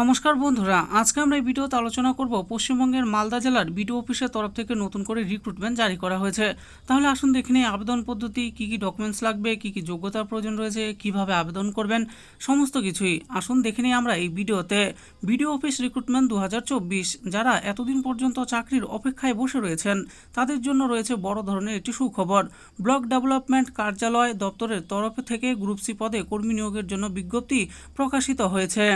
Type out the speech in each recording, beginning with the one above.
নমস্কার বন্ধুরা, আজকে আমরা এই ভিডিওতে আলোচনা করব পশ্চিমবঙ্গের মালদা জেলার বিডিও অফিসের তরফ থেকে নতুন করে রিক্রুটমেন্ট জারি করা হয়েছে। তাহলে আসুন দেখে নিই আবেদন পদ্ধতি, কি কি ডকুমেন্টস লাগবে, কি কি যোগ্যতার প্রয়োজন রয়েছে, কীভাবে আবেদন করবেন, সমস্ত কিছুই আসুন দেখে নিই আমরা এই ভিডিওতে। বিডিও অফিস রিক্রুটমেন্ট দু হাজার চব্বিশ, যারা এতদিন পর্যন্ত চাকরির অপেক্ষায় বসে রয়েছেন, তাদের জন্য রয়েছে বড় ধরনের একটি সুখবর। ব্লক ডেভেলপমেন্ট কার্যালয় দপ্তরের তরফ থেকে গ্রুপ সি পদে কর্মী নিয়োগের জন্য বিজ্ঞপ্তি প্রকাশিত হয়েছে।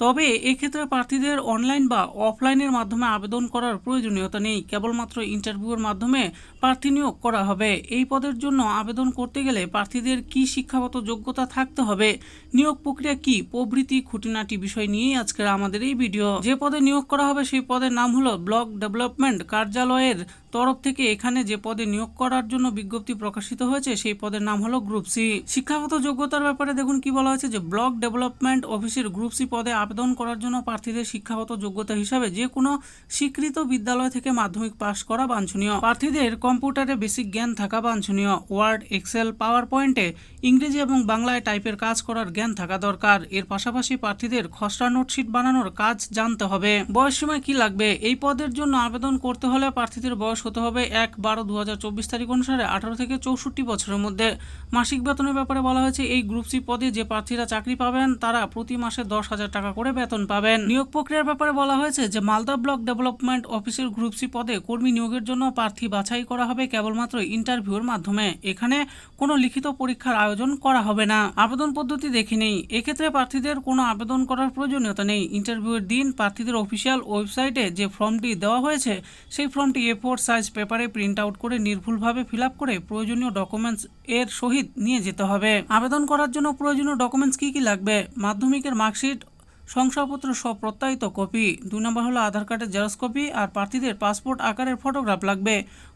তবে এক্ষেত্রে প্রার্থীদের অনলাইন বা অফলাইনের মাধ্যমে আবেদন করার প্রয়োজনীয়তা নেই। কেবলমাত্র ইন্টারভিউয়ের মাধ্যমে প্রার্থী নিয়োগ করা হবে। এই পদের জন্য আবেদন করতে গেলে প্রার্থীদের কি শিক্ষাগত যোগ্যতা থাকতে হবে, নিয়োগ প্রক্রিয়া কি, প্রভৃতি, খুঁটিনাটি বিষয় নিয়েই আজকের আমাদের এই ভিডিও যে পদে নিয়োগ করা হবে সেই পদের নাম হলো ব্লক ডেভেলপমেন্ট কার্যালয়ের তরফ থেকে এখানে যে পদে নিয়োগ করার জন্য বিজ্ঞপ্তি প্রকাশিত হয়েছে, সেই পদের নাম হলো গ্রুপ সি। শিক্ষাগত যোগ্যতার ব্যাপারে দেখুন কি বলা হয়েছে যে, ব্লক ডেভেলপমেন্ট অফিসের গ্রুপ সি পদে আবেদন করার জন্য প্রার্থীদের শিক্ষাগত যোগ্যতা হিসাবে যে কোনো স্বীকৃত বিদ্যালয় থেকে মাধ্যমিক পাশ করা বাঞ্ছনীয়। প্রার্থীদের কম্পিউটারে বেসিক জ্ঞান থাকা বাঞ্ছনীয়। ওয়ার্ড, এক্সেল পাওয়ার পয়েন্টে ইংরেজি এবং বাংলায় টাইপের কাজ করার জ্ঞান থাকা দরকার। এর পাশাপাশি প্রার্থীদের খসড়া নোটশিট বানানোর কাজ জানতে হবে। বয়স সময় কি লাগবে? এই পদের জন্য আবেদন করতে হলে প্রার্থীদের বয়স হতে হবে এক বারো দু তারিখ অনুসারে আঠারো থেকে চৌষট্টি বছরের মধ্যে। মাসিক বেতনের ব্যাপারে বলা হয়েছে, এই গ্রুপ সি পদে যে প্রার্থীরা চাকরি পাবেন, তারা প্রতি মাসে দশ হাজার টাকা করে বেতন পাবেন। নিয়োগ প্রক্রিয়ার ব্যাপারে বলা হয়েছে যে, মালদা ব্লক ডেভেলপমেন্ট অফিসের গ্রুপ সি পদে কর্মী নিয়োগের জন্য প্রার্থী বাছাই করা হবে কেবলমাত্র ইন্টারভিউর মাধ্যমে। এখানে কোনো লিখিত পরীক্ষার আয়োজন করা হবে না। আবেদন পদ্ধতি দেখে নেই। এক্ষেত্রে প্রার্থীদের কোনো আবেদন করার প্রয়োজনীয়তা নেই। ইন্টারভিউয়ের দিন প্রার্থীদের অফিসিয়াল ওয়েবসাইটে যে ফর্মটি দেওয়া হয়েছে, সেই ফর্মটি এ সাইজ পেপারে প্রিন্ট আউট করে নির্ভুলভাবে ফিল করে প্রয়োজনীয় ডকুমেন্টস এর সহিত নিয়ে যেতে হবে। আবেদন করার জন্য প্রয়োজনীয় ডকুমেন্টস কি কি লাগবে? মাধ্যমিকের মার্কশিট শংসাপত্র সব প্রত্যায়িত কপি। দুই নম্বর হলো আধার কার্ডের জেরক্স কপি আর প্রার্থীদের পাসপোর্ট আকারের ফটোগ্রাফ লাগবে।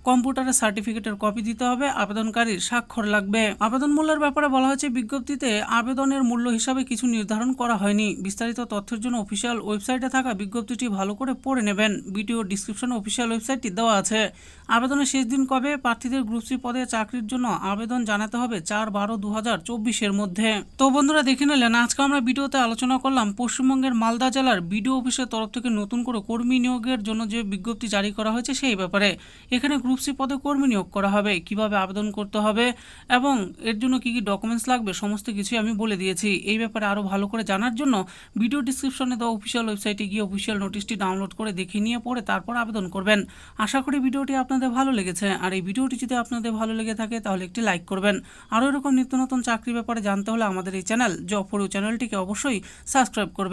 কম্পিউটারের সার্টিফিকেটের কপি দিতে হবে, আবেদনকারীর স্বাক্ষর লাগবে। আবেদন মূল্যের ব্যাপারে বলা হয়েছে, বিজ্ঞপ্তিতে আবেদনের মূল্য হিসাবে কিছু নির্ধারণ করা হয়নি। বিস্তারিত তথ্যের জন্য অফিসিয়াল ওয়েবসাইটে থাকা বিজ্ঞপ্তিটি ভালো করে পড়ে নেবেন। ভিডিও ডিসক্রিপশনে অফিসিয়াল ওয়েবসাইটটি দেওয়া আছে। আবেদনের শেষ দিন কবে প্রার্থীদের গ্রুপ সি পদে চাকরির জন্য আবেদন জানাতে হবে চার বারো দু হাজার চব্বিশের মধ্যে। তো বন্ধুরা, দেখে নিলেন, আজকে আমরা ভিডিওতে আলোচনা করলাম পশ্চিমবঙ্গের মালদা জেলার বিডিও অফিসের তরফ থেকে নতুন করে কর্মী নিয়োগের জন্য যে বিজ্ঞপ্তি জারি করা হয়েছে সেই ব্যাপারে এখানে গ্রুপ সি পদে কর্মী নিয়োগ করা হবে, কীভাবে আবেদন করতে হবে এবং এর জন্য কি কি ডকুমেন্টস লাগবে সমস্ত কিছুই আমি বলে দিয়েছি। এই ব্যাপারে আরও ভালো করে জানার জন্য ভিডিও ডিসক্রিপশনে দেওয়া অফিসিয়াল ওয়েবসাইটে গিয়ে অফিসিয়াল নোটিশটি ডাউনলোড করে দেখে নিয়ে পরে তারপর আবেদন করবেন। আশা করি ভিডিওটি আপনাদের ভালো লেগেছে। আর এই ভিডিওটি যদি আপনাদের ভালো লেগে থাকে তাহলে একটি লাইক করবেন। আরও এরকম নিত্য নতুন চাকরি ব্যাপারে জানতে হলে আমাদের এই চ্যানেল জব চ্যানেলটিকে অবশ্যই সাবস্ক্রাইব করবেন।